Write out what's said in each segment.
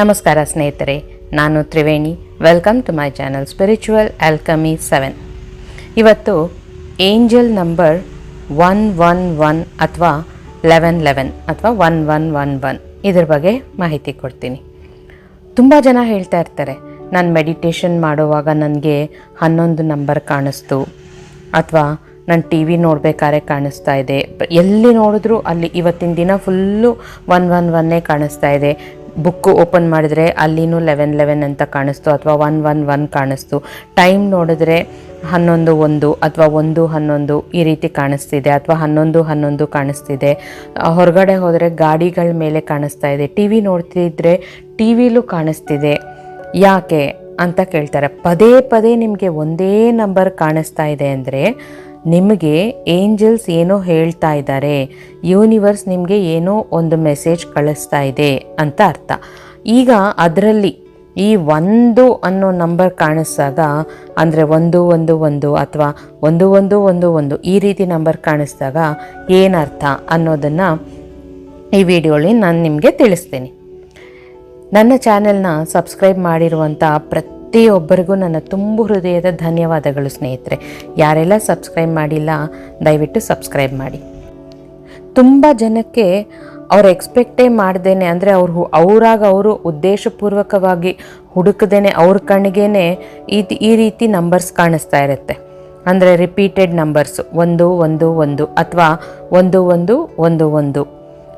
ನಮಸ್ಕಾರ ಸ್ನೇಹಿತರೆ, ನಾನು Triveni. Welcome to my channel Spiritual Alchemy Seven ಇವತ್ತು angel number one one one ಅಥವಾ ಲೆವೆನ್ ಲೆವೆನ್ ಅಥವಾ ಒನ್ ಒನ್ ಒನ್ ಒನ್ ಇದ್ರ ಬಗ್ಗೆ ಮಾಹಿತಿ ಕೊಡ್ತೀನಿ. ತುಂಬ ಜನ ಹೇಳ್ತಾ ಇರ್ತಾರೆ, ನಾನು ಮೆಡಿಟೇಷನ್ ಮಾಡುವಾಗ ನನಗೆ ಹನ್ನೊಂದು ನಂಬರ್ ಕಾಣಿಸ್ತು, ಅಥವಾ ನಾನು ಟಿ ವಿ ನೋಡಬೇಕಾದ್ರೆ ಕಾಣಿಸ್ತಾ ಇದೆ. ಎಲ್ಲಿ ನೋಡಿದ್ರು ಅಲ್ಲಿ ಇವತ್ತಿನ ದಿನ ಫುಲ್ಲು ಒನ್ ಒನ್ ಒನ್ನೇ ಕಾಣಿಸ್ತಾ ಇದೆ. ಬುಕ್ಕು ಓಪನ್ ಮಾಡಿದ್ರೆ ಅಲ್ಲಿನೂ ಲೆವೆನ್ ಲೆವೆನ್ ಅಂತ ಕಾಣಿಸ್ತು, ಅಥವಾ ಒನ್ ಒನ್ ಒನ್ ಕಾಣಿಸ್ತು. ಟೈಮ್ ನೋಡಿದ್ರೆ ಹನ್ನೊಂದು ಒಂದು ಅಥವಾ ಒಂದು ಹನ್ನೊಂದು ಈ ರೀತಿ ಕಾಣಿಸ್ತಿದೆ, ಅಥವಾ ಹನ್ನೊಂದು ಹನ್ನೊಂದು ಕಾಣಿಸ್ತಿದೆ. ಹೊರಗಡೆ ಹೋದರೆ ಗಾಡಿಗಳ ಮೇಲೆ ಕಾಣಿಸ್ತಾ ಇದೆ. ಟಿ ವಿ ನೋಡ್ತಿದ್ರೆ ಟಿ ವಿಲೂ ಕಾಣಿಸ್ತಿದೆ. ಯಾಕೆ ಅಂತ ಕೇಳ್ತಾರೆ. ಪದೇ ಪದೇ ನಿಮಗೆ ಒಂದೇ ನಂಬರ್ ಕಾಣಿಸ್ತಾ ಇದೆ ಅಂದರೆ ನಿಮಗೆ ಏಂಜಲ್ಸ್ ಏನೋ ಹೇಳ್ತಾ ಇದ್ದಾರೆ. ಯೂನಿವರ್ಸ್ ನಿಮಗೆ ಏನೋ ಒಂದು ಮೆಸೇಜ್ ಕಳಿಸ್ತಾ ಇದೆ ಅಂತ ಅರ್ಥ. ಈಗ ಅದರಲ್ಲಿ ಈ ಒಂದು ಅನ್ನೋ ನಂಬರ್ ಕಾಣಿಸ್ದಾಗ, ಅಂದರೆ ಒಂದು ಒಂದು ಒಂದು ಅಥವಾ ಒಂದು ಒಂದು ಒಂದು ಒಂದು ಈ ರೀತಿ ನಂಬರ್ ಕಾಣಿಸ್ದಾಗ ಏನರ್ಥ ಅನ್ನೋದನ್ನು ಈ ವಿಡಿಯೋಲಿ ನಾನು ನಿಮಗೆ ತಿಳಿಸ್ತೀನಿ. ನನ್ನ ಚಾನೆಲ್ನ ಸಬ್ಸ್ಕ್ರೈಬ್ ಮಾಡಿರುವಂಥ ಪ್ರತಿಯೊಬ್ಬರಿಗೂ ನನ್ನ ತುಂಬು ಹೃದಯದ ಧನ್ಯವಾದಗಳು ಸ್ನೇಹಿತರೆ. ಯಾರೆಲ್ಲ ಸಬ್ಸ್ಕ್ರೈಬ್ ಮಾಡಿಲ್ಲ, ದಯವಿಟ್ಟು ಸಬ್ಸ್ಕ್ರೈಬ್ ಮಾಡಿ. ತುಂಬ ಜನಕ್ಕೆ ಅವ್ರು ಎಕ್ಸ್ಪೆಕ್ಟೇ ಮಾಡ್ದೇನೆ ಅಂದರೆ ಅವ್ರು ಅವರಾಗ ಅವರು ಉದ್ದೇಶಪೂರ್ವಕವಾಗಿ ಹುಡುಕದೇನೆ ಅವ್ರ ಕಣ್ಣಿಗೇನೆ ಈ ಈ ರೀತಿ ನಂಬರ್ಸ್ ಕಾಣಿಸ್ತಾ ಇರುತ್ತೆ. ಅಂದರೆ ರಿಪೀಟೆಡ್ ನಂಬರ್ಸ್ ಒಂದು ಒಂದು ಒಂದು, ಅಥವಾ ಒಂದು ಒಂದು ಒಂದು ಒಂದು.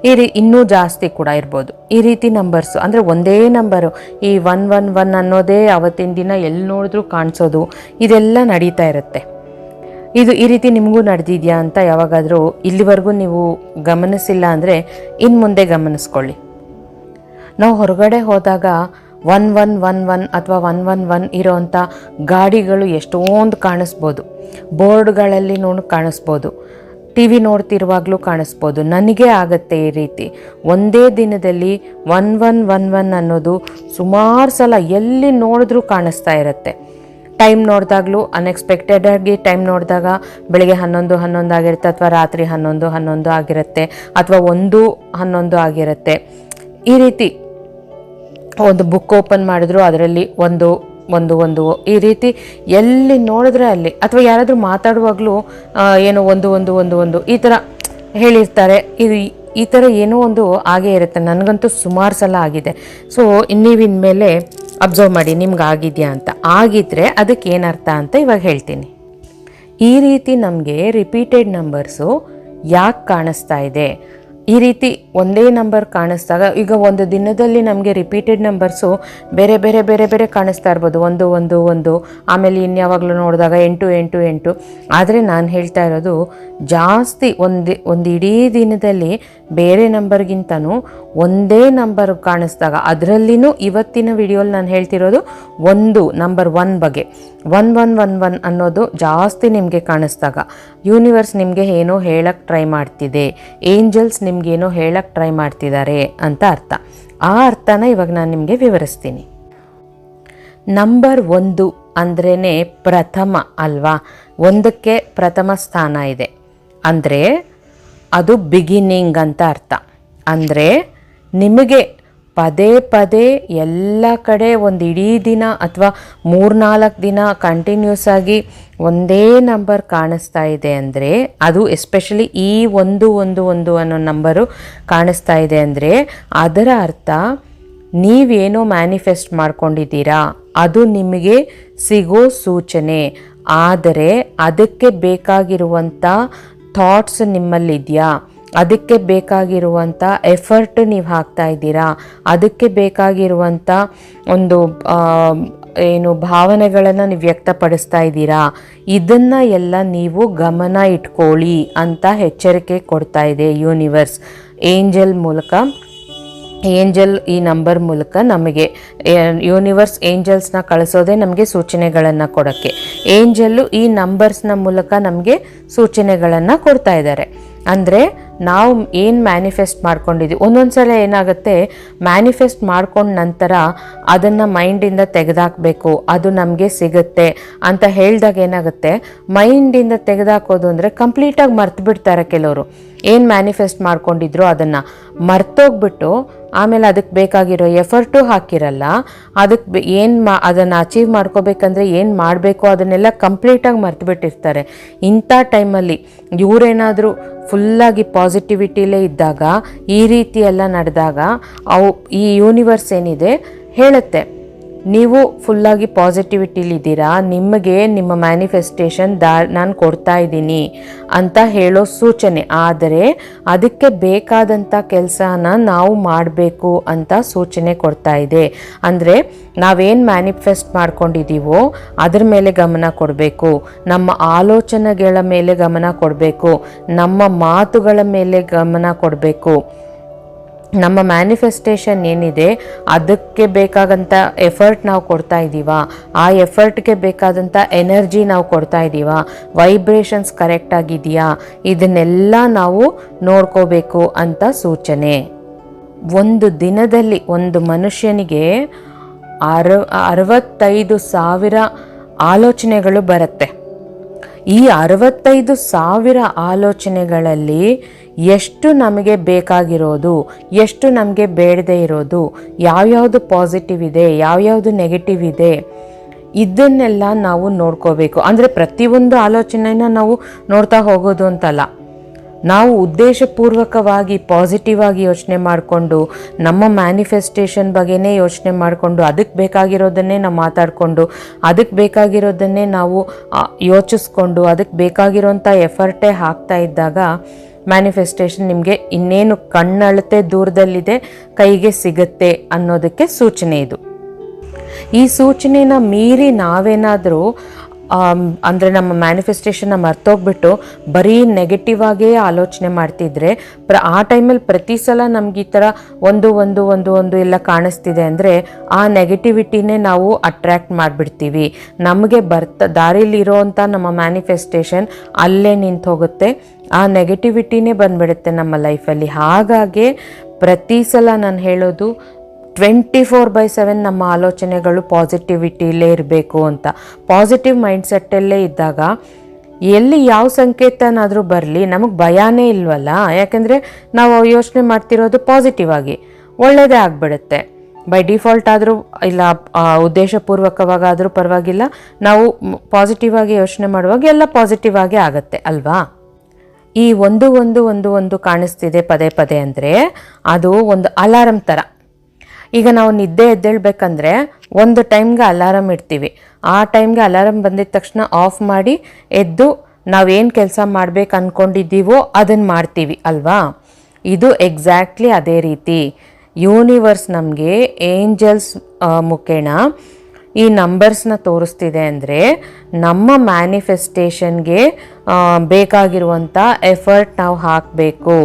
ಈ ರೀ ಇನ್ನೂ ಜಾಸ್ತಿ ಕೂಡ ಇರ್ಬೋದು. ಈ ರೀತಿ ನಂಬರ್ಸು ಅಂದರೆ ಒಂದೇ ನಂಬರು ಈ ಒನ್ ಒನ್ ಒನ್ ಅನ್ನೋದೇ ಅವತ್ತಿನ ದಿನ ಎಲ್ಲಿ ನೋಡಿದ್ರೂ ಕಾಣಿಸೋದು. ಇದೆಲ್ಲ ನಡೀತಾ ಇರುತ್ತೆ. ಇದು ಈ ರೀತಿ ನಿಮಗೂ ನಡೆದಿದೆಯಾ ಅಂತ ಯಾವಾಗಾದರೂ ಇಲ್ಲಿವರೆಗೂ ನೀವು ಗಮನಿಸಿಲ್ಲ ಅಂದರೆ ಇನ್ನು ಮುಂದೆ ಗಮನಿಸ್ಕೊಳ್ಳಿ. ನಾವು ಹೊರಗಡೆ ಹೋದಾಗ ಒನ್ ಒನ್ ಒನ್ ಒನ್ ಅಥವಾ ಒನ್ ಒನ್ ಒನ್ ಇರೋವಂಥ ಗಾಡಿಗಳು ಎಷ್ಟೊಂದು ಕಾಣಿಸ್ಬೋದು. ಬೋರ್ಡ್ಗಳಲ್ಲಿ ನೋಡಿ ಕಾಣಿಸ್ಬೋದು. T V ನೋಡ್ತಿರುವಾಗಲೂ ಕಾಣಿಸ್ಬೋದು. ನನಗೆ ಆಗತ್ತೆ ಈ ರೀತಿ. ಒಂದೇ ದಿನದಲ್ಲಿ ಒನ್ ಒನ್ ಒನ್ ಒನ್ ಅನ್ನೋದು ಸುಮಾರು ಸಲ ಎಲ್ಲಿ ನೋಡಿದ್ರೂ ಕಾಣಿಸ್ತಾ ಇರುತ್ತೆ. ಟೈಮ್ ನೋಡಿದಾಗಲೂ ಅನ್ಎಕ್ಸ್ಪೆಕ್ಟೆಡಾಗಿ ಟೈಮ್ ನೋಡಿದಾಗ ಬೆಳಿಗ್ಗೆ ಹನ್ನೊಂದು ಹನ್ನೊಂದು ಆಗಿರುತ್ತೆ ಅಥವಾ ರಾತ್ರಿ ಹನ್ನೊಂದು ಹನ್ನೊಂದು ಆಗಿರುತ್ತೆ ಅಥವಾ ಒಂದು ಹನ್ನೊಂದು ಆಗಿರುತ್ತೆ. ಈ ರೀತಿ ಒಂದು ಬುಕ್ ಓಪನ್ ಮಾಡಿದ್ರು ಅದರಲ್ಲಿ ಒಂದು ಒಂದು ಒಂದು, ಈ ರೀತಿ ಎಲ್ಲಿ ನೋಡಿದ್ರೆ ಅಲ್ಲಿ, ಅಥವಾ ಯಾರಾದರೂ ಮಾತಾಡುವಾಗಲೂ ಏನು ಒಂದು ಒಂದು ಒಂದು ಒಂದು, ಈ ಥರ ಹೇಳಿರ್ತಾರೆ. ಇದು ಈ ಥರ ಏನೋ ಒಂದು ಆಗೇ ಇರುತ್ತೆ. ನನಗಂತೂ ಸುಮಾರು ಸಲ ಆಗಿದೆ. ಸೊ ನೀವು ಇನ್ಮೇಲೆ ಅಬ್ಸರ್ವ್ ಮಾಡಿ, ನಿಮ್ಗೆ ಆಗಿದೆಯಾ ಅಂತ. ಆಗಿದ್ರೆ ಅದಕ್ಕೆ ಏನರ್ಥ ಅಂತ ಇವಾಗ ಹೇಳ್ತೀನಿ. ಈ ರೀತಿ ನಮಗೆ ರಿಪೀಟೆಡ್ ನಂಬರ್ಸು ಯಾಕೆ ಕಾಣಿಸ್ತಾ ಇದೆ? ಈ ರೀತಿ ಒಂದೇ ನಂಬರ್ ಕಾಣಿಸ್ದಾಗ ಈಗ ಒಂದು ದಿನದಲ್ಲಿ ನಮಗೆ ರಿಪೀಟೆಡ್ ನಂಬರ್ಸು ಬೇರೆ ಬೇರೆ ಬೇರೆ ಬೇರೆ ಕಾಣಿಸ್ತಾ ಇರ್ಬೋದು. ಒಂದು ಒಂದು ಒಂದು, ಆಮೇಲೆ ಇನ್ಯಾವಾಗಲೂ ನೋಡಿದಾಗ ಎಂಟು ಎಂಟು ಎಂಟು. ಆದರೆ ನಾನು ಹೇಳ್ತಾ ಇರೋದು ಜಾಸ್ತಿ ಒಂದು ಒಂದು ಇಡೀ ದಿನದಲ್ಲಿ ಬೇರೆ ನಂಬರ್ಗಿಂತನೂ ಒಂದೇ ನಂಬರ್ ಕಾಣಿಸ್ದಾಗ ಅದರಲ್ಲಿನೂ ಇವತ್ತಿನ ವಿಡಿಯೋಲಿ ನಾನು ಹೇಳ್ತಿರೋದು ಒಂದು ನಂಬರ್ ಒನ್ ಬಗ್ಗೆ. ಒನ್ ಒನ್ ಒನ್ ಒನ್ ಅನ್ನೋದು ಜಾಸ್ತಿ ನಿಮಗೆ ಕಾಣಿಸ್ದಾಗ. ಯೂನಿವರ್ಸ್ ನಿಮಗೆ ಏನೋ ಹೇಳಕ್ಕೆ ಟ್ರೈ ಮಾಡ್ತಿದೆ. ಏಂಜಲ್ಸ್ ನಿಮಗೇನೋ ಹೇಳಕ್ಕೆ ಟ್ರೈ ಮಾಡ್ತಿದ್ದಾರೆ ಅಂತ ಅರ್ಥ. ಆ ಅರ್ಥನ ಇವಾಗ ನಾನು ನಿಮಗೆ ವಿವರಿಸ್ತೀನಿ. ನಂಬರ್ ಒಂದು ಅಂದ್ರೇ ಪ್ರಥಮ ಅಲ್ವಾ? ಒಂದಕ್ಕೆ ಪ್ರಥಮ ಸ್ಥಾನ ಇದೆ. ಅಂದರೆ ಅದು ಬಿಗಿನಿಂಗ್ ಅಂತ ಅರ್ಥ. ಅಂದರೆ ನಿಮಗೆ ಪದೇ ಪದೇ ಎಲ್ಲ ಕಡೆ ಒಂದು ಇಡೀ ದಿನ ಅಥವಾ ಮೂರ್ನಾಲ್ಕು ದಿನ ಕಂಟಿನ್ಯೂಸ್ ಆಗಿ ಒಂದೇ ನಂಬರ್ ಕಾಣಿಸ್ತಾ ಇದೆ ಅಂದರೆ, ಅದು ಎಸ್ಪೆಷಲಿ ಈ ಒಂದು ಒಂದು ಒಂದು ಅನ್ನೋ ನಂಬರು ಕಾಣಿಸ್ತಾ ಇದೆ ಅಂದರೆ, ಅದರ ಅರ್ಥ ನೀವೇನೋ ಮ್ಯಾನಿಫೆಸ್ಟ್ ಮಾಡ್ಕೊಂಡಿದ್ದೀರಾ, ಅದು ನಿಮಗೆ ಸಿಗೋ ಸೂಚನೆ. ಆದರೆ ಅದಕ್ಕೆ ಬೇಕಾಗಿರುವಂಥ ಥಾಟ್ಸ್ ನಿಮ್ಮಲ್ಲಿದೆಯಾ? ಅದಕ್ಕೆ ಬೇಕಾಗಿರುವಂಥ ಎಫರ್ಟ್ ನೀವು ಹಾಕ್ತಾ ಇದ್ದೀರಾ? ಅದಕ್ಕೆ ಬೇಕಾಗಿರುವಂಥ ಒಂದು ಏನು ಭಾವನೆಗಳನ್ನು ನೀವು ವ್ಯಕ್ತಪಡಿಸ್ತಾ ಇದ್ದೀರಾ? ಇದನ್ನು ಎಲ್ಲ ನೀವು ಗಮನ ಇಟ್ಕೊಳ್ಳಿ ಅಂತ ಎಚ್ಚರಿಕೆ ಕೊಡ್ತಾ ಇದೆ ಯೂನಿವರ್ಸ್ ಏಂಜಲ್ ಮೂಲಕ ಏಂಜಲ್ ಈ ನಂಬರ್ ಮೂಲಕ ನಮಗೆ ಯೂನಿವರ್ಸ್ ಏಂಜಲ್ಸ್ನ ಕಳಿಸೋದೇ ನಮಗೆ ಸೂಚನೆಗಳನ್ನು ಕೊಡೋಕ್ಕೆ. ಏಂಜಲ್ಲು ಈ ನಂಬರ್ಸ್ನ ಮೂಲಕ ನಮಗೆ ಸೂಚನೆಗಳನ್ನು ಕೊಡ್ತಾ ಇದ್ದಾರೆ. ಅಂದರೆ ನಾವು ಏನು ಮ್ಯಾನಿಫೆಸ್ಟ್ ಮಾಡ್ಕೊಂಡಿದ್ದೀವಿ ಒಂದೊಂದು ಸಲ ಏನಾಗುತ್ತೆ ಮ್ಯಾನಿಫೆಸ್ಟ್ ಮಾಡ್ಕೊಂಡ ನಂತರ ಅದನ್ನು ಮೈಂಡಿಂದ ತೆಗೆದಾಕಬೇಕು, ಅದು ನಮಗೆ ಸಿಗುತ್ತೆ ಅಂತ ಹೇಳಿದಾಗ ಏನಾಗುತ್ತೆ ಮೈಂಡಿಂದ ತೆಗೆದಾಕೋದು ಅಂದರೆ ಕಂಪ್ಲೀಟಾಗಿ ಮರ್ತು ಬಿಡ್ತಾರೆ ಕೆಲವರು. ಏನು ಮ್ಯಾನಿಫೆಸ್ಟ್ ಮಾಡ್ಕೊಂಡಿದ್ರು ಅದನ್ನು ಮರ್ತೋಗ್ಬಿಟ್ಟು ಆಮೇಲೆ ಅದಕ್ಕೆ ಬೇಕಾಗಿರೋ ಎಫರ್ಟು ಹಾಕಿರಲ್ಲ, ಅದಕ್ಕೆ ಏನು ಮಾ ಅದನ್ನು ಅಚೀವ್ ಮಾಡ್ಕೋಬೇಕಂದ್ರೆ ಏನು ಮಾಡಬೇಕು ಅದನ್ನೆಲ್ಲ ಕಂಪ್ಲೀಟಾಗಿ ಮರ್ತುಬಿಟ್ಟಿರ್ತಾರೆ. ಇಂಥ ಟೈಮಲ್ಲಿ ಇವರೇನಾದರೂ ಫುಲ್ಲಾಗಿ ಪಾಸಿಟಿವಿಟಿಲೇ ಇದ್ದಾಗ, ಈ ರೀತಿ ಎಲ್ಲ ನಡೆದಾಗ ಅವು ಈ ಯೂನಿವರ್ಸ್ ಏನಿದೆ ಹೇಳುತ್ತೆ. ನೀವು ಫುಲ್ಲಾಗಿ ಪಾಸಿಟಿವಿಟಿಲಿದ್ದೀರಾ ನಿಮಗೆ ನಿಮ್ಮ ಮ್ಯಾನಿಫೆಸ್ಟೇಷನ್ ದಾ, ನಾನು ಕೊಡ್ತಾ ಇದ್ದೀನಿ ಅಂತ ಹೇಳೋ ಸೂಚನೆ. ಆದರೆ ಅದಕ್ಕೆ ಬೇಕಾದಂಥ ಕೆಲಸನ ನಾವು ಮಾಡಬೇಕು ಅಂತ ಸೂಚನೆ ಕೊಡ್ತಾ ಇದೆ. ಅಂದರೆ ನಾವೇನು ಮ್ಯಾನಿಫೆಸ್ಟ್ ಮಾಡ್ಕೊಂಡಿದ್ದೀವೋ ಅದ್ರ ಮೇಲೆ ಗಮನ ಕೊಡಬೇಕು. ನಮ್ಮ ಆಲೋಚನೆಗಳ ಮೇಲೆ ಗಮನ ಕೊಡಬೇಕು. ನಮ್ಮ ಮಾತುಗಳ ಮೇಲೆ ಗಮನ ಕೊಡಬೇಕು. ನಮ್ಮ ಮ್ಯಾನಿಫೆಸ್ಟೇಷನ್ ಏನಿದೆ, ಅದಕ್ಕೆ ಬೇಕಾದಂಥ ಎಫರ್ಟ್ ನಾವು ಕೊಡ್ತಾ ಇದ್ದೀವ. ಆ ಎಫರ್ಟ್ಗೆ ಬೇಕಾದಂಥ ಎನರ್ಜಿ ನಾವು ಕೊಡ್ತಾ ಇದ್ದೀವ. ವೈಬ್ರೇಷನ್ಸ್ ಕರೆಕ್ಟ್ ಆಗಿದೆಯಾ ಇದನ್ನೆಲ್ಲ ನಾವು ನೋಡ್ಕೋಬೇಕು ಅಂತ ಸೂಚನೆ. ಒಂದು ದಿನದಲ್ಲಿ ಒಂದು ಮನುಷ್ಯನಿಗೆ ಅರ ಅರವತ್ತೈದು ಸಾವಿರ ಆಲೋಚನೆಗಳು ಬರುತ್ತೆ. ಈ ಅರವತ್ತೈದು ಸಾವಿರ ಆಲೋಚನೆಗಳಲ್ಲಿ ಎಷ್ಟು ನಮಗೆ ಬೇಕಾಗಿರೋದು, ಎಷ್ಟು ನಮಗೆ ಬೇಡದೇ ಇರೋದು ಯಾವ್ಯಾವುದು ಪಾಸಿಟಿವ್ ಇದೆ ಯಾವ್ಯಾವುದು ನೆಗೆಟಿವ್ ಇದೆ, ಇದನ್ನೆಲ್ಲ ನಾವು ನೋಡ್ಕೋಬೇಕು. ಅಂದರೆ ಪ್ರತಿಯೊಂದು ಆಲೋಚನೆನ ನಾವು ನೋಡ್ತಾ ಹೋಗೋದು ಅಂತಲ್ಲ. ನಾವು ಉದ್ದೇಶಪೂರ್ವಕವಾಗಿ ಪಾಸಿಟಿವ್ ಆಗಿ ಯೋಚನೆ ಮಾಡಿಕೊಂಡು, ನಮ್ಮ ಮ್ಯಾನಿಫೆಸ್ಟೇಷನ್ ಬಗ್ಗೆನೇ ಯೋಚನೆ ಮಾಡಿಕೊಂಡು ಅದಕ್ಕೆ ಬೇಕಾಗಿರೋದನ್ನೇ ನಾವು ಮಾತಾಡಿಕೊಂಡು ಅದಕ್ಕೆ ಬೇಕಾಗಿರೋದನ್ನೇ ನಾವು ಯೋಚಿಸ್ಕೊಂಡು ಅದಕ್ಕೆ ಬೇಕಾಗಿರೋಂಥ ಎಫರ್ಟೇ ಹಾಕ್ತಾ ಇದ್ದಾಗ ಮ್ಯಾನಿಫೆಸ್ಟೇಷನ್ ನಿಮಗೆ ಇನ್ನೇನು ಕಣ್ಣಳತೆ ದೂರದಲ್ಲಿದೆ, ಕೈಗೆ ಸಿಗುತ್ತೆ ಅನ್ನೋದಕ್ಕೆ ಸೂಚನೆ ಇದು. ಈ ಸೂಚನೆನ ಮೀರಿ ನಾವೇನಾದರೂ ಅಂದರೆ ನಮ್ಮ ಮ್ಯಾನಿಫೆಸ್ಟೇಷನ್ನ ಮರ್ತೋಗ್ಬಿಟ್ಟು ಬರೀ ನೆಗೆಟಿವ್ ಆಗೇ ಆಲೋಚನೆ ಮಾಡ್ತಿದ್ರೆ, ಪ್ರ, ಆ ಟೈಮಲ್ಲಿ ಪ್ರತಿ ಸಲ ನಮ್ಗೆ ಈ ಥರ ಒಂದು ಒಂದು ಒಂದು ಒಂದು ಎಲ್ಲ ಕಾಣಿಸ್ತಿದೆ ಅಂದರೆ ಆ ನೆಗೆಟಿವಿಟಿನೇ ನಾವು ಅಟ್ರ್ಯಾಕ್ಟ್ ಮಾಡಿಬಿಡ್ತೀವಿ. ನಮಗೆ ಬರ್ತ ದಾರಿಲಿರೋವಂಥ ನಮ್ಮ ಮ್ಯಾನಿಫೆಸ್ಟೇಷನ್ ಅಲ್ಲೇ ನಿಂತು ಹೋಗುತ್ತೆ ಆ ನೆಗೆಟಿವಿಟಿನೇ ಬಂದ್ಬಿಡುತ್ತೆ ನಮ್ಮ ಲೈಫಲ್ಲಿ ಹಾಗಾಗಿ ಪ್ರತಿ ಸಲ ನಾನು ಹೇಳೋದು ಟ್ವೆಂಟಿ ಫೋರ್ ಬೈ ಸೆವೆನ್ ನಮ್ಮ ಆಲೋಚನೆಗಳು ಪಾಸಿಟಿವಿಟಿಲೇ ಇರಬೇಕು ಅಂತ. ಪಾಸಿಟಿವ್ ಮೈಂಡ್ಸೆಟ್ಟಲ್ಲೇ ಇದ್ದಾಗ ಎಲ್ಲಿ ಯಾವ ಸಂಕೇತನಾದರೂ ಬರಲಿ, ನಮಗೆ ಭಯನೇ ಇಲ್ವಲ್ಲ? ಯಾಕೆಂದರೆ ನಾವು ಯೋಚನೆ ಮಾಡ್ತಿರೋದು ಪಾಸಿಟಿವ್ ಆಗಿ. ಒಳ್ಳೆಯದೇ ಆಗಿಬಿಡುತ್ತೆ. ಬೈ ಡಿಫಾಲ್ಟ್ ಆದರೂ ಇಲ್ಲ ಉದ್ದೇಶಪೂರ್ವಕವಾಗಾದರೂ ಪರವಾಗಿಲ್ಲ. ನಾವು ಪಾಸಿಟಿವ್ ಆಗಿ ಯೋಚನೆ ಮಾಡುವಾಗ ಎಲ್ಲ ಪಾಸಿಟಿವ್ ಆಗಿ ಆಗುತ್ತೆ, ಅಲ್ವಾ? ಈ ಒಂದು ಒಂದು ಒಂದು ಒಂದು ಕಾಣಿಸ್ತಿದೆ ಪದೇ ಪದೇ ಅಂದರೆ ಅದು ಒಂದು ಅಲಾರಂ ಥರ ಈಗ ನಾವು ನಿದ್ದೆ ಎದ್ದೇಳ್ಬೇಕಂದ್ರೆ ಒಂದು ಟೈಮ್ಗೆ ಅಲಾರಮ್ ಇಡ್ತೀವಿ. ಆ ಟೈಮ್ಗೆ ಅಲಾರಮ್ ಬಂದಿದ ತಕ್ಷಣ ಆಫ್ ಮಾಡಿ ಎದ್ದು ನಾವೇನು ಕೆಲಸ ಮಾಡ್ಬೇಕು ಅಂದ್ಕೊಂಡಿದ್ದೀವೋ ಅದನ್ನು ಮಾಡ್ತೀವಿ, ಅಲ್ವಾ? ಇದು ಎಕ್ಸಾಕ್ಟ್ಲಿ ಅದೇ ರೀತಿ. ಯೂನಿವರ್ಸ್ ನಮಗೆ ಏಂಜಲ್ಸ್ ಮುಖೇಣ ಈ ನಂಬರ್ಸ್ನ ತೋರಿಸ್ತಿದೆ ಅಂದರೆ ನಮ್ಮ ಮ್ಯಾನಿಫೆಸ್ಟೇಷನ್ಗೆ ಬೇಕಾಗಿರುವಂಥ ಎಫರ್ಟ್ ನಾವು ಹಾಕಬೇಕು.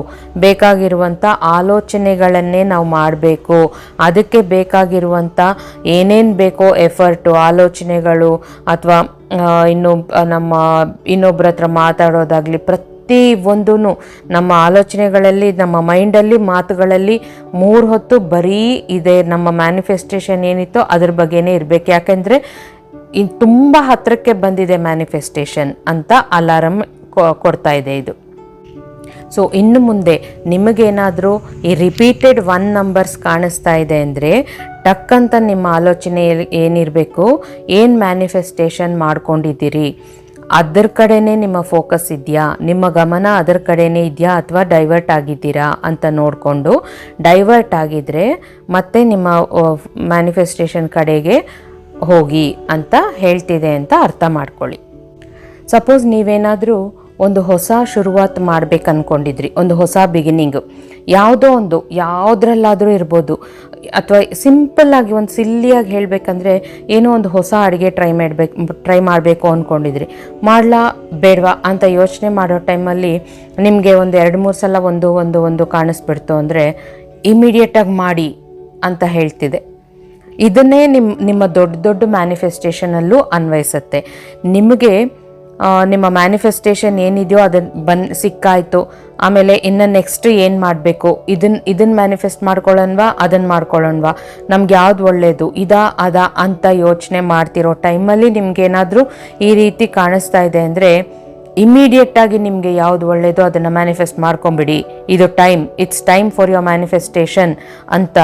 ಬೇಕಾಗಿರುವಂಥ ಆಲೋಚನೆಗಳನ್ನೇ ನಾವು ಮಾಡಬೇಕು. ಅದಕ್ಕೆ ಬೇಕಾಗಿರುವಂಥ ಏನೇನು ಬೇಕೋ ಎಫರ್ಟು ಆಲೋಚನೆಗಳು, ಅಥವಾ ಇನ್ನೊಬ್ಬ ನಮ್ಮ ಇನ್ನೊಬ್ಬರ ಹತ್ರ ಮಾತಾಡೋದಾಗಲಿ ಪ್ರತಿ ಒಂದೂ ನಮ್ಮ ಆಲೋಚನೆಗಳಲ್ಲಿ, ನಮ್ಮ ಮೈಂಡಲ್ಲಿ, ಮಾತುಗಳಲ್ಲಿ ಮೂರು ಹೊತ್ತು ಬರೀ ಇದೆ ನಮ್ಮ ಮ್ಯಾನಿಫೆಸ್ಟೇಷನ್ ಏನಿತ್ತೋ ಅದ್ರ ಬಗ್ಗೆನೇ ಇರಬೇಕು. ಯಾಕೆಂದರೆ ಇನ್ ತುಂಬ ಹತ್ತಿರಕ್ಕೆ ಬಂದಿದೆ ಮ್ಯಾನಿಫೆಸ್ಟೇಷನ್ ಅಂತ ಅಲಾರಮ್ ಕೊಡ್ತಾ ಇದೆ ಇದು. ಸೊ ಇನ್ನು ಮುಂದೆ ನಿಮಗೇನಾದರೂ ಈ ರಿಪೀಟೆಡ್ ಒನ್ ನಂಬರ್ಸ್ ಕಾಣಿಸ್ತಾ ಇದೆ ಅಂದರೆ ಟಕ್ ಅಂತ ನಿಮ್ಮ ಆಲೋಚನೆ ಏನಿರಬೇಕು, ಏನು ಮ್ಯಾನಿಫೆಸ್ಟೇಷನ್ ಮಾಡ್ಕೊಂಡಿದ್ದೀರಿ ಅದ್ರ ಕಡೆನೇ ನಿಮ್ಮ ಫೋಕಸ್ ಇದೆಯಾ? ನಿಮ್ಮ ಗಮನ ಅದರ ಕಡೆನೇ ಇದೆಯಾ ಅಥವಾ ಡೈವರ್ಟ್ ಆಗಿದ್ದೀರಾ ಅಂತ ನೋಡಿಕೊಂಡು ಡೈವರ್ಟ್ ಆಗಿದ್ದರೆ ಮತ್ತೆ ನಿಮ್ಮ ಮ್ಯಾನಿಫೆಸ್ಟೇಷನ್ ಕಡೆಗೆ ಹೋಗಿ ಅಂತ ಹೇಳ್ತಿದೆ ಅಂತ ಅರ್ಥ ಮಾಡ್ಕೊಳ್ಳಿ. ಸಪೋಸ್ ನೀವೇನಾದರೂ ಒಂದು ಹೊಸ ಶುರುವಾತ್ ಮಾಡ್ಬೇಕು ಅಂದ್ಕೊಂಡಿದ್ರಿ ಒಂದು ಹೊಸ ಬಿಗಿನಿಂಗು ಯಾವುದೋ ಒಂದು, ಯಾವುದ್ರಲ್ಲಾದರೂ ಇರ್ಬೋದು. ಅಥವಾ ಸಿಂಪಲ್ಲಾಗಿ ಒಂದು ಸಿಲ್ಲಿಯಾಗಿ ಹೇಳಬೇಕಂದ್ರೆ ಏನೋ ಒಂದು ಹೊಸ ಅಡುಗೆ ಟ್ರೈ ಮಾಡಬೇಕು ಟ್ರೈ ಮಾಡಬೇಕು ಅಂದ್ಕೊಂಡಿದ್ರಿ ಮಾಡ್ಲಾ ಬೇಡವಾ ಅಂತ ಯೋಚನೆ ಮಾಡೋ ಟೈಮಲ್ಲಿ ನಿಮಗೆ ಒಂದು ಎರಡು ಮೂರು ಸಲ ಒಂದು ಒಂದು ಒಂದು ಕಾಣಿಸ್ಬಿಡ್ತು ಅಂದರೆ ಇಮಿಡಿಯೇಟಾಗಿ ಮಾಡಿ ಅಂತ ಹೇಳ್ತಿದೆ. ಇದನ್ನೇ ನಿಮ್ಮ ನಿಮ್ಮ ದೊಡ್ಡ ದೊಡ್ಡ ಮ್ಯಾನಿಫೆಸ್ಟೇಷನಲ್ಲೂ ಅನ್ವಯಿಸುತ್ತೆ. ನಿಮಗೆ ನಿಮ್ಮ ಮ್ಯಾನಿಫೆಸ್ಟೇಷನ್ ಏನಿದೆಯೋ ಅದನ್ನು ಬನ್, ಸಿಕ್ಕಾಯಿತು. ಆಮೇಲೆ ಇನ್ನು ನೆಕ್ಸ್ಟ್ ಏನು ಮಾಡಬೇಕು? ಇದನ್ನ ಇದನ್ನು ಮ್ಯಾನಿಫೆಸ್ಟ್ ಮಾಡ್ಕೊಳ್ಳೋಣವಾ ಅದನ್ನು ಮಾಡ್ಕೊಳ್ಳೋಣವಾ? ನಮ್ಗೆ ಯಾವ್ದು ಒಳ್ಳೆಯದು ಇದಾ, ಅದಾ ಅಂತ ಯೋಚನೆ ಮಾಡ್ತಿರೋ ಟೈಮಲ್ಲಿ ನಿಮ್ಗೇನಾದರೂ ಈ ರೀತಿ ಕಾಣಿಸ್ತಾ ಇದೆ ಅಂದರೆ ಇಮ್ಮಿಡಿಯೇಟಾಗಿ ನಿಮಗೆ ಯಾವುದು ಒಳ್ಳೆಯದು ಅದನ್ನು ಮ್ಯಾನಿಫೆಸ್ಟ್ ಮಾಡ್ಕೊಂಬಿಡಿ. ಇದು time it's time for your manifestation ಅಂತ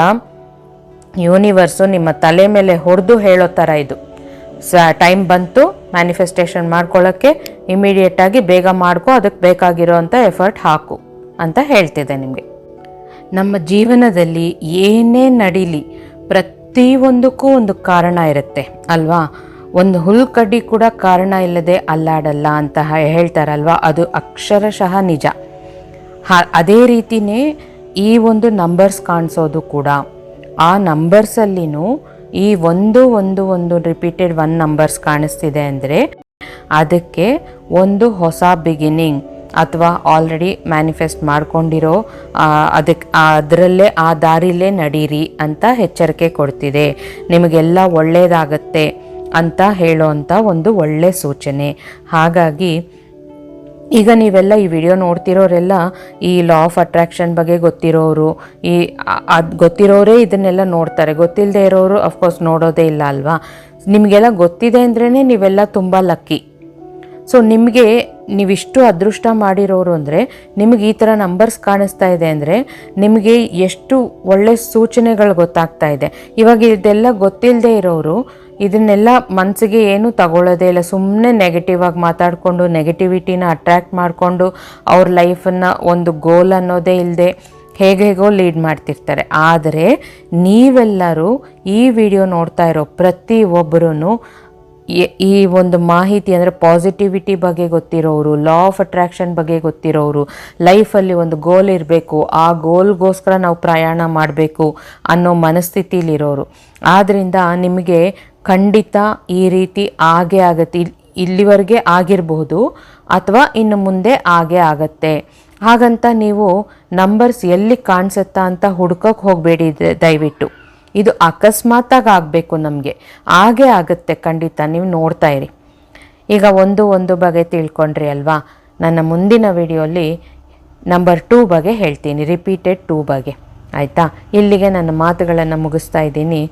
ಯೂನಿವರ್ಸು ನಿಮ್ಮ ತಲೆ ಮೇಲೆ ಹೊಡೆದು ಹೇಳೋ ಥರ ಇದು. ಟೈಮ್ ಬಂತು ಮ್ಯಾನಿಫೆಸ್ಟೇಷನ್ ಮಾಡ್ಕೊಳ್ಳೋಕ್ಕೆ ಇಮಿಡಿಯೇಟಾಗಿ ಬೇಗ ಮಾಡ್ಕೊ, ಅದಕ್ಕೆ ಬೇಕಾಗಿರೋವಂಥ ಎಫರ್ಟ್ ಹಾಕು ಅಂತ ಹೇಳ್ತಿದೆ ನಿಮಗೆ. ನಮ್ಮ ಜೀವನದಲ್ಲಿ ಏನೇ ನಡೀಲಿ, ಪ್ರತಿಯೊಂದಕ್ಕೂ ಒಂದು ಕಾರಣ ಇರುತ್ತೆ, ಅಲ್ವಾ? ಒಂದು ಹುಲ್ಕಡ್ಡಿ ಕೂಡ ಕಾರಣ ಇಲ್ಲದೆ ಅಲ್ಲಾಡಲ್ಲ ಅಂತ ಹೇಳ್ತಾರಲ್ವ? ಅದು ಅಕ್ಷರಶಃ ನಿಜ. ಅದೇ ರೀತಿನೇ ಈ ಒಂದು ನಂಬರ್ಸ್ ಕಾಣಿಸೋದು ಕೂಡ, ಆ ನಂಬರ್ಸಲ್ಲಿನೂ ಈ ಒಂದು ಒಂದು ಒಂದು ರಿಪೀಟೆಡ್ ಒನ್ ನಂಬರ್ಸ್ ಕಾಣಿಸ್ತಿದೆ ಅಂದರೆ ಅದಕ್ಕೆ ಒಂದು ಹೊಸ ಬಿಗಿನಿಂಗ್ ಅಥವಾ ಆಲ್ರೆಡಿ ಮ್ಯಾನಿಫೆಸ್ಟ್ ಮಾಡ್ಕೊಂಡಿರೋ ಅದಕ್ಕೆ ಅದರಲ್ಲೇ, ಆ ದಾರಿಲೇ ನಡೀರಿ ಅಂತ ಎಚ್ಚರಿಕೆ ಕೊಡ್ತಿದೆ. ನಿಮಗೆಲ್ಲ ಒಳ್ಳೆಯದಾಗತ್ತೆ ಅಂತ ಹೇಳೋ ಒಂದು ಒಳ್ಳೆ ಸೂಚನೆ. ಹಾಗಾಗಿ ಈಗ ನೀವೆಲ್ಲ ಈ ವಿಡಿಯೋ ನೋಡ್ತಿರೋರೆಲ್ಲ ಈ ಲಾ ಆಫ್ ಅಟ್ರಾಕ್ಷನ್ ಬಗ್ಗೆ ಗೊತ್ತಿರೋರು, ಈ ಅದು ಗೊತ್ತಿರೋರೇ ಇದನ್ನೆಲ್ಲ ನೋಡ್ತಾರೆ. ಗೊತ್ತಿಲ್ಲದೆ ಇರೋರು ಅಫ್ಕೋರ್ಸ್ ನೋಡೋದೇ ಇಲ್ಲ ಅಲ್ವಾ? ನಿಮಗೆಲ್ಲ ಗೊತ್ತಿದೆ ಅಂದ್ರೇ ನೀವೆಲ್ಲ ತುಂಬ ಲಕ್ಕಿ ಸೊ ನಿಮಗೆ ನೀವಿಷ್ಟು ಅದೃಷ್ಟ ಮಾಡಿರೋರು ಅಂದರೆ, ನಿಮಗೆ ಈ ಥರ ನಂಬರ್ಸ್ ಕಾಣಿಸ್ತಾ ಇದೆ ಅಂದರೆ, ನಿಮಗೆ ಎಷ್ಟು ಒಳ್ಳೆ ಸೂಚನೆಗಳು ಗೊತ್ತಾಗ್ತಾ ಇದೆ. ಇವಾಗ ಇದೆಲ್ಲ ಗೊತ್ತಿಲ್ಲದೆ ಇರೋರು ಇದನ್ನೆಲ್ಲ ಮನಸ್ಸಿಗೆ ಏನು ತಗೊಳ್ಳೋದೇ ಇಲ್ಲ. ಸುಮ್ಮನೆ ನೆಗೆಟಿವ್ ಆಗಿ ಮಾತಾಡಿಕೊಂಡು ನೆಗೆಟಿವಿಟಿನ ಅಟ್ರ್ಯಾಕ್ಟ್ ಮಾಡಿಕೊಂಡು ಅವ್ರ ಲೈಫನ್ನು ಒಂದು ಗೋಲ್ ಅನ್ನೋದೇ ಇಲ್ಲದೆ ಹೇಗೆ ಹೇಗೋ ಲೀಡ್ ಮಾಡ್ತಿರ್ತಾರೆ. ಆದರೆ ನೀವೆಲ್ಲರೂ ಈ ವಿಡಿಯೋ ನೋಡ್ತಾ ಇರೋ ಪ್ರತಿ ಒಬ್ಬರೂ ಈ ಒಂದು ಮಾಹಿತಿ ಅಂದರೆ ಪಾಸಿಟಿವಿಟಿ ಬಗ್ಗೆ ಗೊತ್ತಿರೋರು ಲಾ ಆಫ್ ಅಟ್ರಾಕ್ಷನ್ ಬಗ್ಗೆ ಗೊತ್ತಿರೋರು ಲೈಫಲ್ಲಿ ಒಂದು ಗೋಲ್ ಇರಬೇಕು, ಆ ಗೋಲ್ಗೋಸ್ಕರ ನಾವು ಪ್ರಯಾಣ ಮಾಡಬೇಕು ಅನ್ನೋ ಮನಸ್ಥಿತಿಲಿರೋರು. ಆದ್ದರಿಂದ ನಿಮಗೆ ಖಂಡಿತ ಈ ರೀತಿ ಆಗೇ ಆಗತ್ತೆ. ಇಲ್- ಇಲ್ಲಿವರೆಗೆ ಆಗಿರಬಹುದು ಅಥವಾ ಇನ್ನು ಮುಂದೆ ಆಗೇ ಆಗತ್ತೆ. ಹಾಗಂತ ನೀವು ನಂಬರ್ಸ್ ಎಲ್ಲಿ ಕಾಣಿಸುತ್ತಾ ಅಂತ ಹುಡ್ಕೋಕೆ ಹೋಗಬೇಡಿ ದಯವಿಟ್ಟು. ಇದು ಅಕಸ್ಮಾತಾಗಿ ಆಗಬೇಕು ನಮಗೆ. ಹಾಗೇ ಆಗುತ್ತೆ ಖಂಡಿತ, ನೀವು ನೋಡ್ತಾ ಇರಿ. ಈಗ ಒಂದು ಒಂದು ಬಗೆ ತಿಳ್ಕೊಂಡ್ರಿ ಅಲ್ವಾ? ನನ್ನ ಮುಂದಿನ ವಿಡಿಯೋಲಿ ನಂಬರ್ ಟೂ ಬಗ್ಗೆ ಹೇಳ್ತೀನಿ, ರಿಪೀಟೆಡ್ ಟೂ ಬಗ್ಗೆ ಆಯಿತಾ? ಇಲ್ಲಿಗೆ ನನ್ನ ಮಾತುಗಳನ್ನು ಮುಗಿಸ್ತಾ ಇದ್ದೀನಿ.